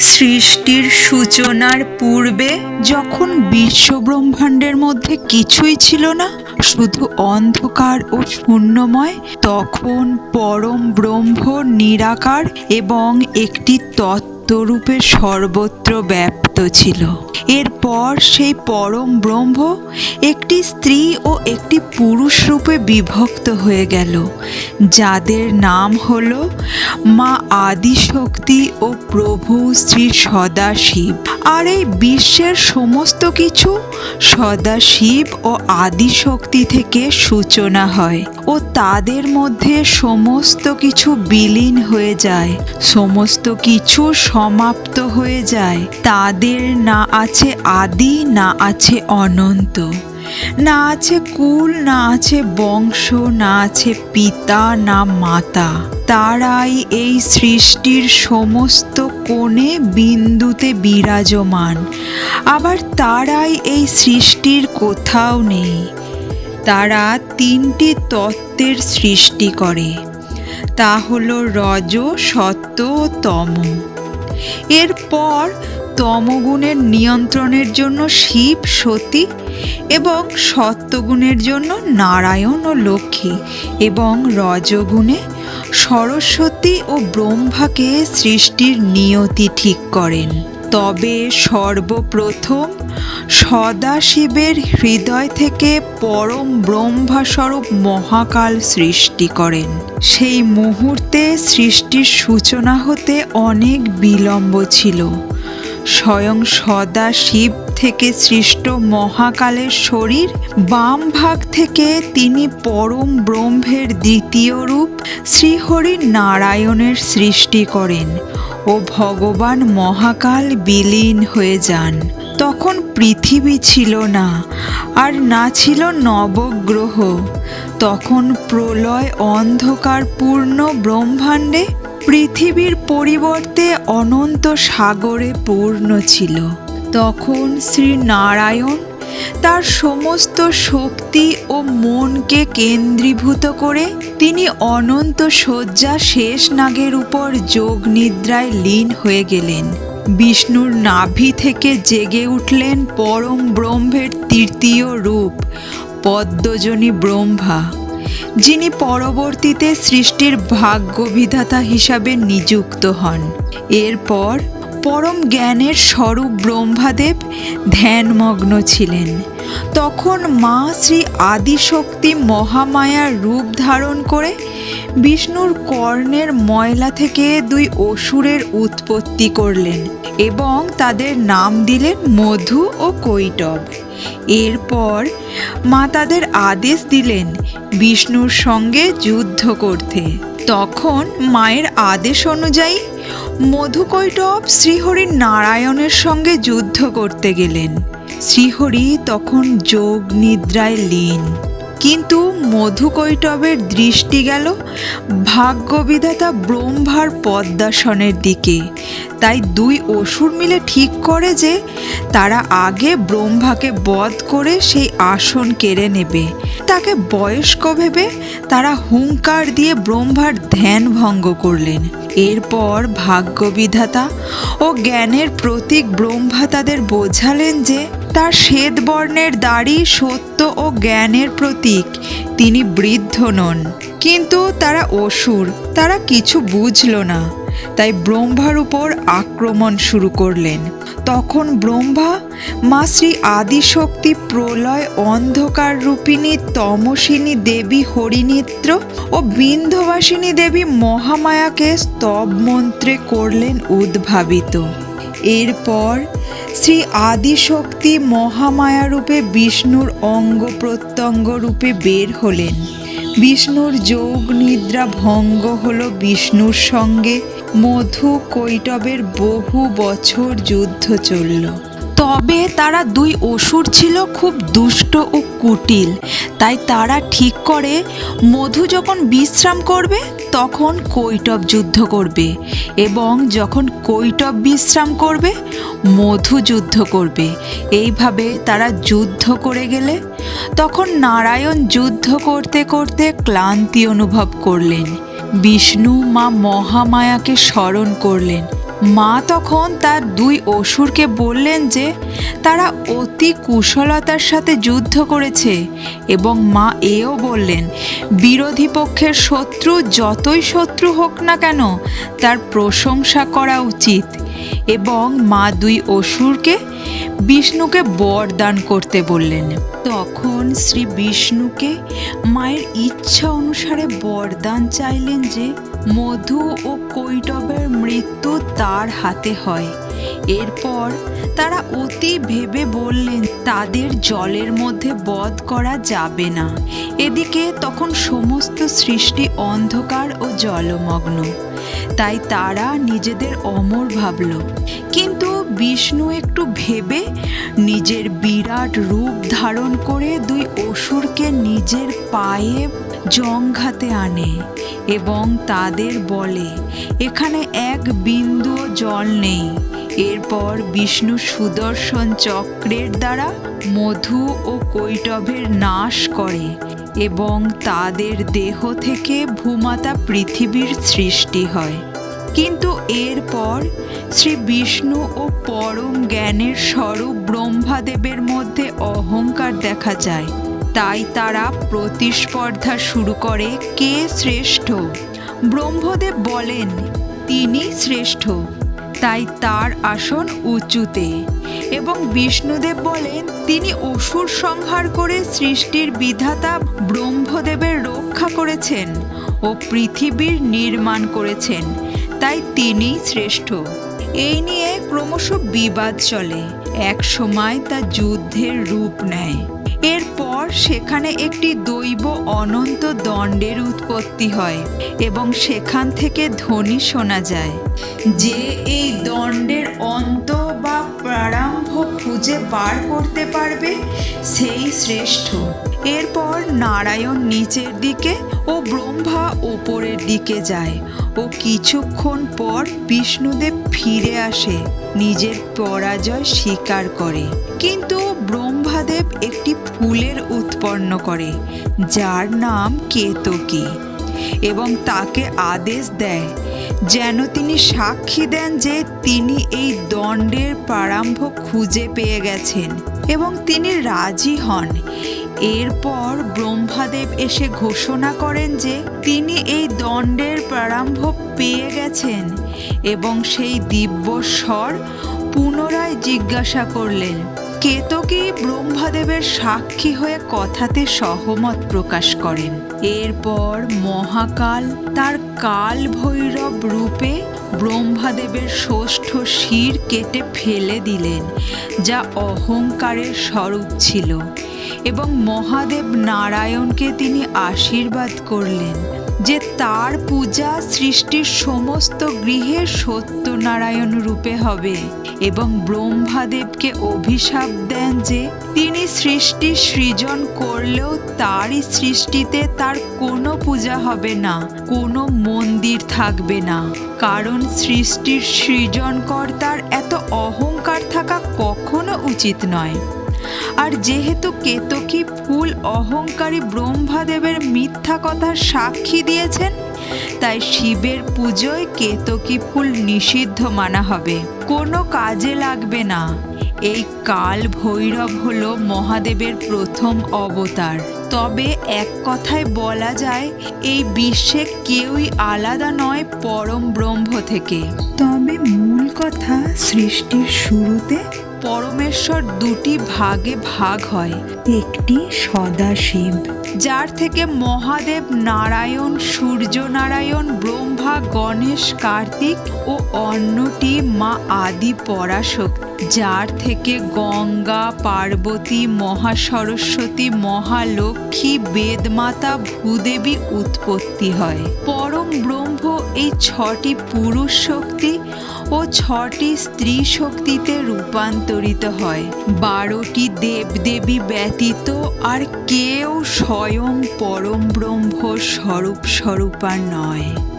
সৃষ্টির সূচনার পূর্বে যখন বিশ্বব্রহ্মাণ্ডের মধ্যে কিছুই ছিল না, শুধু অন্ধকার ও শূন্যময়, তখন পরম ব্রহ্ম নিরাকার এবং একটি তত্ত্বরূপে সর্বত্র ব্যাপ্ত ছিল। এরপর সেই পরম ব্রহ্ম একটি স্ত্রী ও একটি পুরুষ রূপে বিভক্ত হয়ে গেল, যাদের নাম হল মা আদিশক্তি ও প্রভু শ্রী সদাশিব। আর এই বিশ্বের সমস্ত কিছু সদাশিব ও আদিশক্তি থেকে সূচনা হয় ও তাদের মধ্যে সমস্ত কিছু বিলীন হয়ে যায়, সমস্ত কিছু সমাপ্ত হয়ে যায়, তাদের না আছে আদি, না আছে অনন্ত। না আছে কুল, না আছে বংশ, না আছে পিতা, না মাতা। তারাই এই সৃষ্টির সমস্ত কোণে বিন্দুতে বিরাজমান। আবার তারাই এই সৃষ্টির কোথাও নেই। তারা তিনটি তত্ত্বের সৃষ্টি করে। তা হলো রজ, সত্য ও তম। এরপর তমগুণের নিয়ন্ত্রণের জন্য শিব, সতী এবং সত্যগুণের জন্য নারায়ণ ও লক্ষ্মী এবং রজগুণে সরস্বতী ও ব্রহ্মাকে সৃষ্টির নিয়তি ঠিক করেন। তবে সর্বপ্রথম সদাশিবের হৃদয় থেকে পরম ব্রহ্মাস্বরূপ মহাকাল সৃষ্টি করেন। সেই মুহূর্তে সৃষ্টির সূচনা হতে অনেক বিলম্ব ছিল। স্বয়ং সদা শিব থেকে সৃষ্ট মহাকালের শরীর, বাম ভাগ থেকে তিনি পরম ব্রহ্মের দ্বিতীয় রূপ শ্রীহরি নারায়ণের সৃষ্টি করেন ও ভগবান মহাকাল বিলীন হয়ে যান। তখন পৃথিবী ছিল না, আর না ছিল নবগ্রহ। তখন প্রলয় অন্ধকার পূর্ণ ব্রহ্মাণ্ডে পৃথিবীর পরিবর্তে অনন্ত সাগরে পূর্ণ ছিল। তখন শ্রী নারায়ণ তার সমস্ত শক্তি ও মনকে কেন্দ্রীভূত করে তিনি অনন্ত শয্যা শেষ নাগের উপর যোগ নিদ্রায় লীন হয়ে গেলেন। বিষ্ণুর নাভি থেকে জেগে উঠলেন পরম ব্রহ্মের তৃতীয় রূপ, পদ্মজনী ব্রহ্মা। যিনি পরবর্তীতে সৃষ্টির ভাগ্যবিধাতা হিসাবে নিযুক্ত হন। এরপর পরম জ্ঞানের স্বরূপ ব্রহ্মাদেব ধ্যানমগ্ন ছিলেন। তখন মা শ্রী আদিশক্তি মহামায়ার রূপ ধারণ করে বিষ্ণুর কর্ণের ময়লা থেকে দুই অসুরের উৎপত্তি করলেন এবং তাদের নাম দিলেন মধু ও কৈটব। এরপর মা তাদের আদেশ দিলেন বিষ্ণুর সঙ্গে যুদ্ধ করতে। তখন মায়ের আদেশ অনুযায়ী মধুকৈটব শ্রীহরি নারায়ণের সঙ্গে যুদ্ধ করতে গেলেন। শ্রীহরি তখন যোগ নিদ্রায় লীন। কিন্তু মধুকৈটবের দৃষ্টি গেল ভাগ্যবিধাতা ব্রহ্মার পদ্মাসনের দিকে। তাই দুই অসুর মিলে ঠিক করে যে তারা আগে ব্রহ্মাকে বধ করে সেই আসন কেড়ে নেবে। তাকে বয়স্ক ভেবে তারা হুঙ্কার দিয়ে ব্রহ্মার ধ্যান ভঙ্গ করলেন। এরপর ভাগ্যবিধাতা ও জ্ঞানের প্রতীক ব্রহ্মা তাদের বোঝালেন যে তার শ্বেত বর্ণের দাড়ি সত্য ও জ্ঞানের প্রতীক। তিনি বৃদ্ধ নন। কিন্তু তারা অসুর, তারা কিছু বুঝল না। তাই ব্রহ্মার উপর আক্রমণ শুরু করলেন। তখন ব্রহ্মা, মা শ্রী আদিশক্তি প্রলয় অন্ধকার রূপিণী তমসিনী দেবী হরিনিত্র ও বিন্ধবাসিনী দেবী মহামায়াকে স্তব মন্ত্রে করলেন উদ্ভাবিত। এরপর শ্রী আদিশক্তি মহামায়া রূপে বিষ্ণুর অঙ্গ প্রত্যঙ্গ রূপে বের হলেন। বিষ্ণুর যোগ নিদ্রা ভঙ্গ হলো বিষ্ণুর সঙ্গে। মধু কৈটবের বহু বছর যুদ্ধ চলল। তবে তারা দুই অসুর ছিল, খুব দুষ্ট ও কুটিল। তাই তারা ঠিক করে, মধু যখন বিশ্রাম করবে, তখন কৈটব যুদ্ধ করবে এবং যখন কৈটব বিশ্রাম করবে, মধু যুদ্ধ করবে। এইভাবে তারা যুদ্ধ করে গেলে, তখন নারায়ণ যুদ্ধ করতে করতে ক্লান্তি অনুভব করলেন। বিষ্ণু মা মহামায়াকে স্মরণ করলেন। মা তখন তার দুই অসুরকে বললেন যে, তারা অতি কুশলতার সাথে যুদ্ধ করেছে। এবং মা এও বললেন, বিরোধী পক্ষের শত্রু যতই শত্রু হোক না কেন, তার প্রশংসা করা উচিত। এবং মা দুই অসুরকে বিষ্ণুকে বরদান করতে বললেন। তখন শ্রী বিষ্ণুকে মায়ের ইচ্ছা অনুসারে বরদান চাইলেন যে মধু ও কৈটবের মৃত্যু তার হাতে হয়। এরপর তারা অতি ভেবে বললেন, তাদের জলের মধ্যে বধ করা যাবে না। এদিকে তখন সমস্ত সৃষ্টি অন্ধকার ও জলমগ্ন। তাই তারা নিজেদের অমর ভাবল। কিন্তু বিষ্ণু একটু ভেবে নিজের বিরাট রূপ ধারণ করে দুই অসুরকে নিজের পায়ে জংঘাতে আনে এবং তাদের বলে, এখানে এক বিন্দু জল নেই। এরপর বিষ্ণু সুদর্শন চক্রের দ্বারা মধু ও কৈটভের নাশ করে এবং তাদের দেহ থেকে ভূমাতা পৃথিবীর সৃষ্টি হয়। কিন্তু এরপর শ্রী বিষ্ণু ও পরম জ্ঞানের স্বরূপ ব্রহ্মাদেবের মধ্যে অহংকার দেখা যায়। তাই তারা প্রতিস্পর্ধা শুরু করে কে শ্রেষ্ঠ? ব্রহ্মদেব বলেন, তিনি শ্রেষ্ঠ। তাই তার আসন উঁচুতে। এবং বিষ্ণুদেব বলেন, তিনি অসুর সংহার করে সৃষ্টির বিধাতা ব্রহ্মদেবের রক্ষা করেছেন ও পৃথিবীর নির্মাণ করেছেন। তাই তিনিই শ্রেষ্ঠ। এই নিয়ে ক্রমশ বিবাদ চলে। এক সময় তা যুদ্ধের রূপ নেয়। এরপর সেখানে একটি দৈব অনন্ত দণ্ডের উৎপত্তি হয় এবং সেখান থেকে ধ্বনি শোনা যায় যে এই দণ্ডের অন্ত বা প্রারম্ভ খুঁজে বার করতে পারবে সেই শ্রেষ্ঠ। এরপর নারায়ণ নিচের দিকে ও ব্রহ্মা ওপরের দিকে যায়। ও কিছুক্ষণ পর বিষ্ণুদেব ফিরে আসে, নিজের পরাজয় স্বীকার করে। কিন্তু ব্রহ্মাদেব একটি ফুলের উৎপন্ন করে, যার নাম কেতকী। এবং তাকে আদেশ দেয়, যেন তিনি সাক্ষী দেন যে তিনি এই দণ্ডের প্রারম্ভ খুঁজে পেয়ে গেছেন। এবং তিনি রাজি হন এরপর ব্রহ্মাদেব এসে ঘোষণা করেন যে তিনি এই দণ্ডের প্রারম্ভ পেয়ে গেছেন এবং সেই দিব্য স্বর পুনরায় জিজ্ঞাসা করলেন কেতকী ব্রহ্মাদেবের সাক্ষী হয়ে কথাতে সহমত প্রকাশ করেন? এরপর মহাকাল, তার কাল ভৈরব রূপে ব্রহ্মাদেবের ষষ্ঠ শির কেটে ফেলে দিলেন, যা অহংকারের স্বরূপ ছিল। এবং মহাদেব নারায়ণকে তিনি আশীর্বাদ করলেন। যে তার পূজা সৃষ্টির সমস্ত গৃহে সত্যনারায়ণ রূপে হবে এবং ব্রহ্মাদেবকে অভিশাপ দেন যে তিনি সৃষ্টি সৃজন করলেও তারই সৃষ্টিতে তার কোনো পূজা হবে না, কোনো মন্দির থাকবে না। কারণ সৃষ্টির সৃজনকর্তার এত অহংকার থাকা কখনো উচিত নয়। আর যেহেতু কেতকী ফুল অহংকারী ব্রহ্মাদেবের মিথ্যা কথার সাক্ষী দিয়েছেন, তাই শিবের পুজোয় কেতকী ফুল নিষিদ্ধ মানা হবে। কোনো কাজে লাগবে না। এই কাল ভৈরব হল মহাদেবের প্রথম অবতার। তবে এক কথায় বলা যায়, এই বিশ্বে কেউই আলাদা নয় পরম ব্রহ্ম থেকে। তবে মূল কথা সৃষ্টির শুরুতে পরমেশ্বর দুটি ভাগে ভাগ হয়। একটি সদাশিব। যার থেকে মহাদেব নারায়ণ সূর্য নারায়ণ ব্রহ্মা গণেশ কার্তিক ও অন্যটি মা আদি পরাশক্তি। যার থেকে গঙ্গা পার্বতী মহাসরস্বতী মহালক্ষ্মী বেদমাতা ভূদেবী উৎপত্তি হয়। পরম ব্রহ্ম এই ছটি পুরুষ শক্তি ও ছটি স্ত্রী শক্তিতে রূপান্তরিত হয়। বারোটি দেবদেবী ব্যতীত আর কেউ স্বয়ং পরম ব্রহ্ম স্বরূপ স্বরূপা নয়।